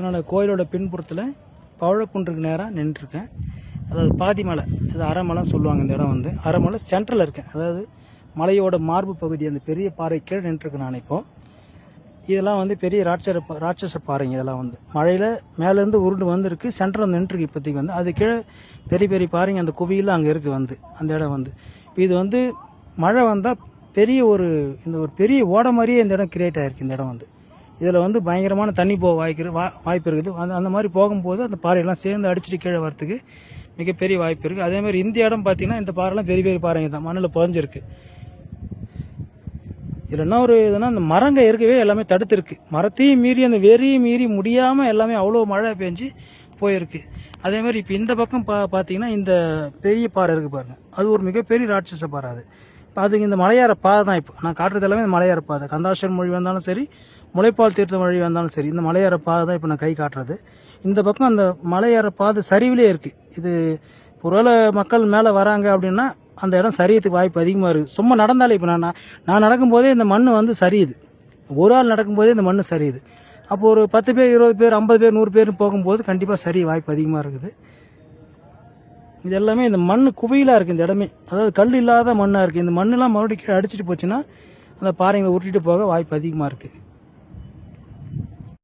இப்போ நான் கோயிலோட பின்புறத்தில் பவழக்குன்றுக்கு நேராக நின்றுருக்கேன். அதாவது பாதி மலை அது அரைமலை சொல்லுவாங்க இந்த இடம் வந்து. அரைமலை சென்ட்ரலில் இருக்கேன். அதாவது மலையோட மார்பு பகுதி அந்த பெரிய பாறை கீழே நின்றுருக்கேன் நான் இப்போது இதெல்லாம் வந்து பெரிய ராட்சர ராட்சச பாறைங்க இதெல்லாம் வந்து. மழையில் மேலேருந்து உருண்டு வந்திருக்கு சென்டரில் நின்றுருக்கு இப்போதைக்கு வந்து. அது கீழே பெரிய பெரிய பாறைங்க அந்த குவியில் அங்கே இருக்குது வந்து அந்த இடம் வந்து. இப்போ இது வந்து மழை வந்தால் பெரிய ஒரு இந்த ஒரு பெரிய ஓட மாதிரியே இந்த இடம் கிரியேட் ஆகிருக்கு இந்த இடம் வந்து. இதில் வந்து பயங்கரமான தண்ணி போக வாய்க்கிற வா வாய்ப்பு இருக்குது. அந்த அந்த மாதிரி போகும்போது அந்த பாறையெல்லாம் சேர்ந்து அடிச்சுட்டு கீழே வரத்துக்கு மிகப்பெரிய வாய்ப்பு இருக்குது அதே மாதிரி இந்த இடம் பார்த்தீங்கன்னா இந்த பாறைலாம் பெரிய பெரிய பாறைங்க தான். மண்ணில் புதஞ்சிருக்கு. இதில் என்ன ஒரு இதுனா இந்த மரங்க இருக்கவே எல்லாமே தடுத்துருக்கு. மரத்தையும் மீறி அந்த வெறியும் மீறி முடியாமல் எல்லாமே அவ்வளோ மழை பெஞ்சு போயிருக்கு. அதே மாதிரி இப்போ இந்த பக்கம் பா பார்த்தீங்கன்னா இந்த பெரிய பாறை இருக்குது பாருங்கள் அது ஒரு மிகப்பெரிய ராட்சச பாறை அது. அதுக்கு இந்த மலையாற பாதை தான் இப்போ. நான் காட்டுறது எல்லாமே இந்த மலையாற பாதை. கந்தாஸ்வரம் மொழி வந்தாலும் சரி முளைப்பால் தீர்த்த மொழி வந்தாலும் சரி இந்த மலையாற பாதை தான் இப்போ நான் கை காட்டுறது. இந்த பக்கம் அந்த மலையாற பாதை சரிவிலே இருக்குது இது ஒருவேளை மக்கள் மேலே வராங்க அப்படின்னா அந்த இடம் சரியத்துக்கு வாய்ப்பு அதிகமாக இருக்குது சும்மா நடந்தாலே இப்போ நான் நான் நடக்கும்போதே இந்த மண் வந்து சரியுது. ஒரு ஆள் நடக்கும்போதே இந்த மண் சரியுது. அப்போது ஒரு பத்து பேர் இருபது பேர் ஐம்பது பேர் நூறு பேர் போகும்போது கண்டிப்பாக சரிய வாய்ப்பு அதிகமாக இருக்குது. இது எல்லாமே இந்த மண் குவியலாக இருக்குது இந்த இடமே. அதாவது கல் இல்லாத மண்ணாக இருக்குது இந்த மண்ணெலாம் மறுபடியும் கீழே அடிச்சிட்டு போச்சுன்னா அந்த பாறைங்களை உருட்டிட்டு போக வாய்ப்பு அதிகமாக இருக்குது